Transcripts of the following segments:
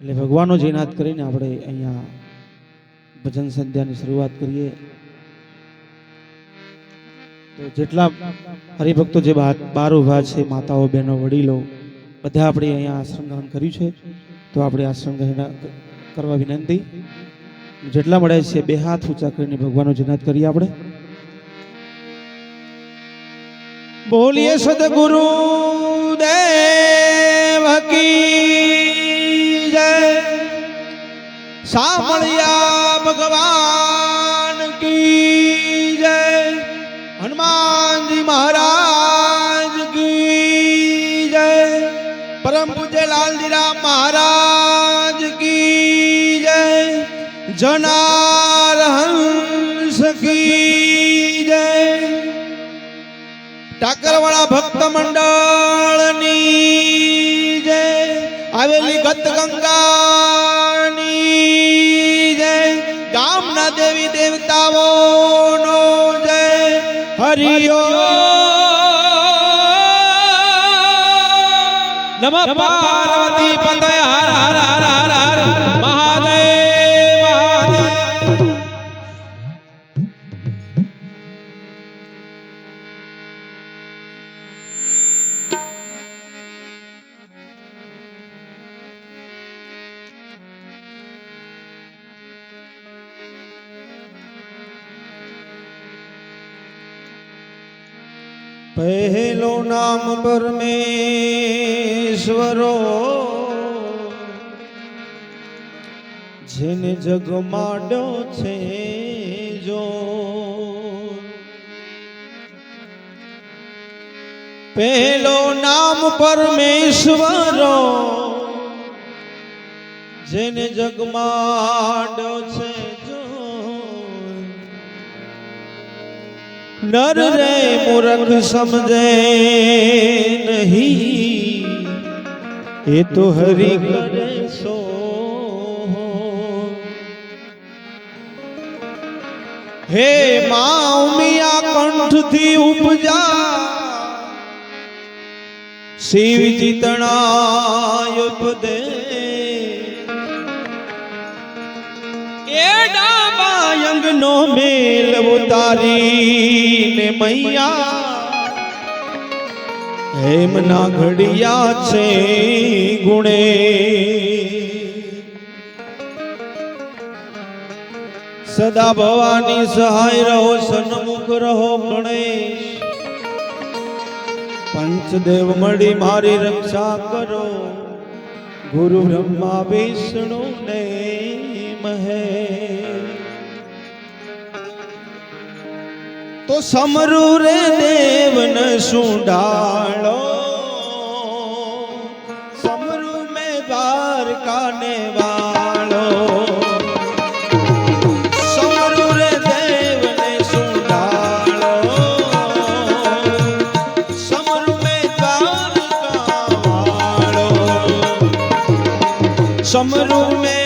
એટલે ભગવાનનો જયનાથ કરીને આપણે અહીંયા ભજન સંધ્યાની શરૂઆત કરીએ. તો જેટલા હરિભક્તો જે બાર ઊભા છે, માતાઓ, બહેનો, વડીલો, બધા આપણે અહીંયા આશ્રમ ગ્રહણ કર્યું છે. તો આપણે આશ્રમ ગ્રહણ કરવા વિનંતી. જેટલા મળે છે, બે હાથ ઊંચા કરીને ભગવાનનો જયનાથ કરીએ આપણે. બોલીએ સદગુરુ. સામળિયા ભગવાન કી જય. હનુમાનજી મહારાજ કી જય. પરમ પૂજ્ય લાલજીરામ મહારાજ કી જય. જનાર હંસ કી જય. ટાકરવાળા ભક્ત મંડળની જય. આવેલી ગત ગંગાની જય. ગામના દેવી દેવતાઓનો જય. હરિયો. નમ નામ પરમેશ્વરો. જેને જગમાડ્યો છે જો. પહેલો નામ પરમેશ્વરો. જેને જગમાડ્યો છે નર રે મૂર્ખ સમજે નહીં. એ તો હરી કરે સો. હે મા ઉમિયા કંઠથી ઉપજા. શિવજી તણાય ઉપદે. એ ડાબાયંગ નો મેલ ઉતારી ને મૈયા હેમના ઘડિયા છે ગુણે સદા ભવાની સહાય રહો સન્મુખ રહો ગણેશ પંચદેવ મળી મારી રક્ષા કરો ગુરુ બ્રહ્મા વિષ્ણુ ને મહે તો સમરુ રે દેવન સુડાળો સમરૂ મે દ્વારકા ને વાળો. સમરુ રે દેવને સુડાળો સમરૂ મે દ્વારકા વાળો. સમરૂ મે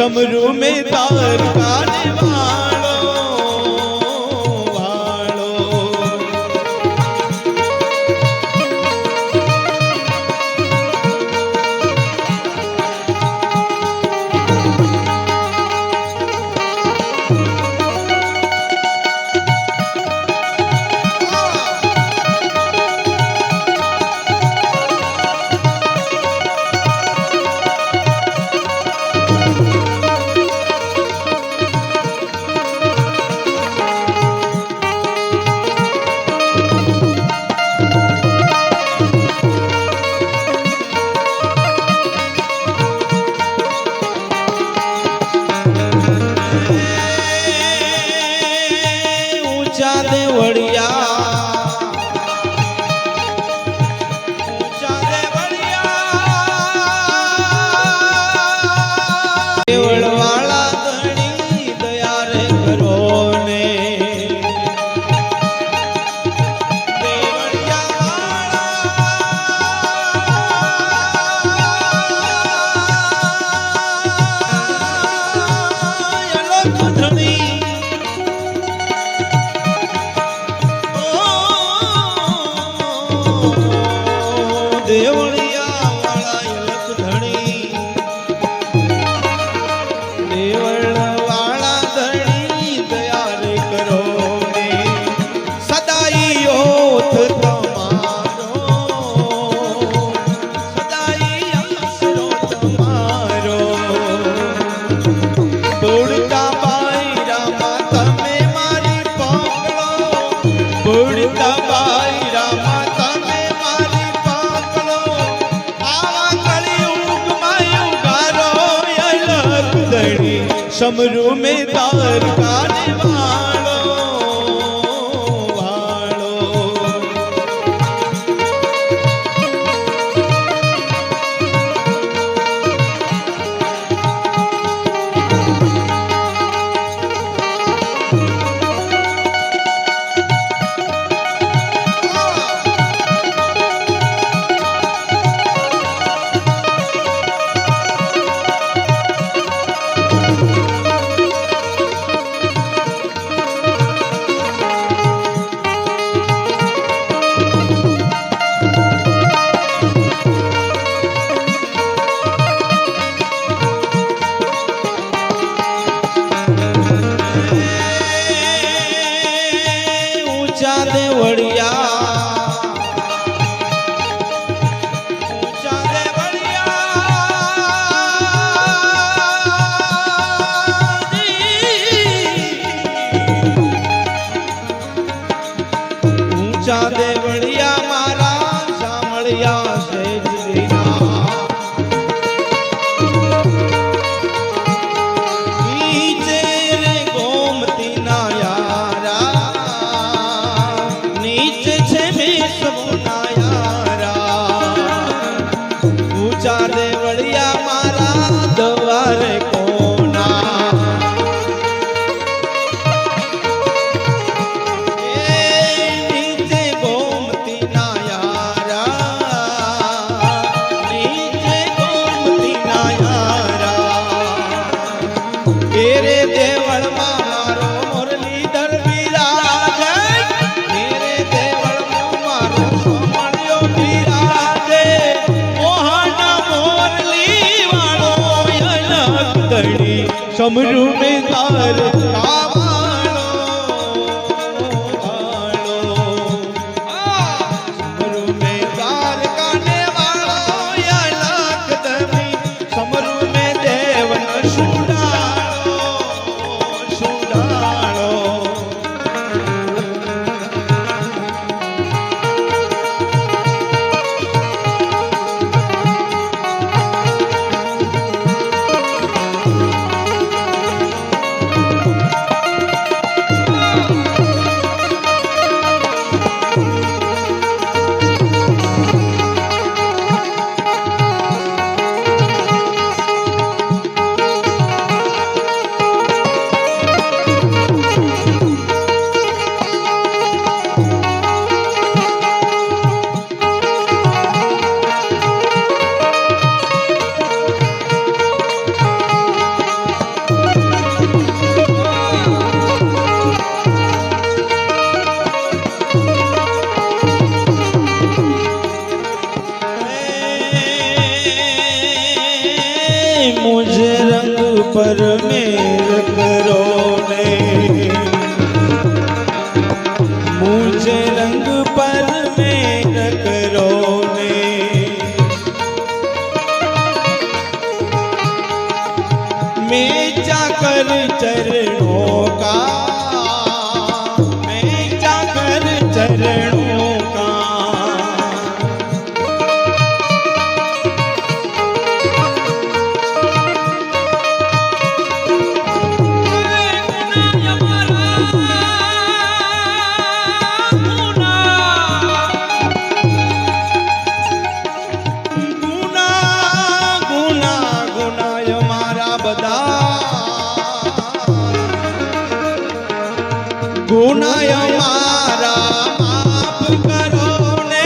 સમરુ મે તાર કાને દણી સમરુ મે તાર સમરુ પર ગુનાય મારા, માફ કરો ને.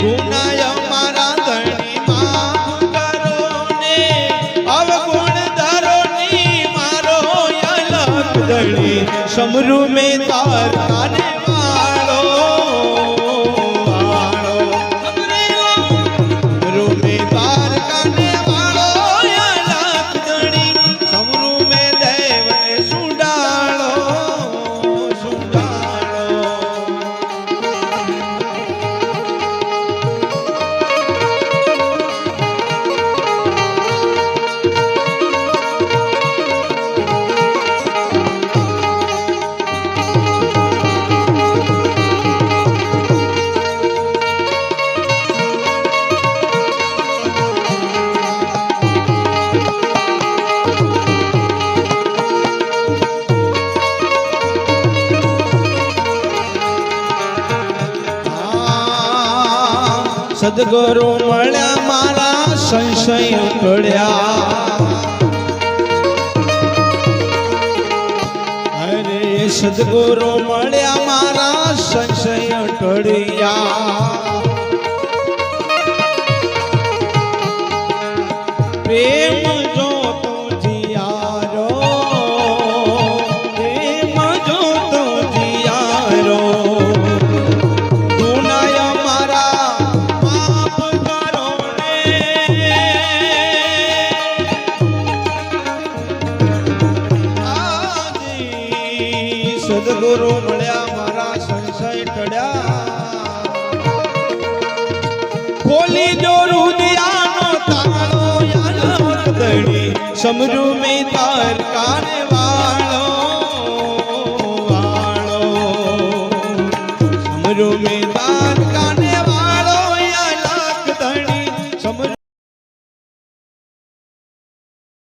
ગુનાય મારા ધણી, માફ કરો ને. અવગુણ ધરો ની મારો અલગ ધણી. સમરુ મેં તાર કાને સદગુરુ મળ્યા મારા સંશય ટળ્યા અરે સદગુરુ મળ્યા મારા સંશય ટળ્યા પ્રેમ સદગુરુ મળ્યા મારા સંશય ટળ્યા. ખોલી જો રુદિયાનો તાળો દડી સમરુ મે તાર કાને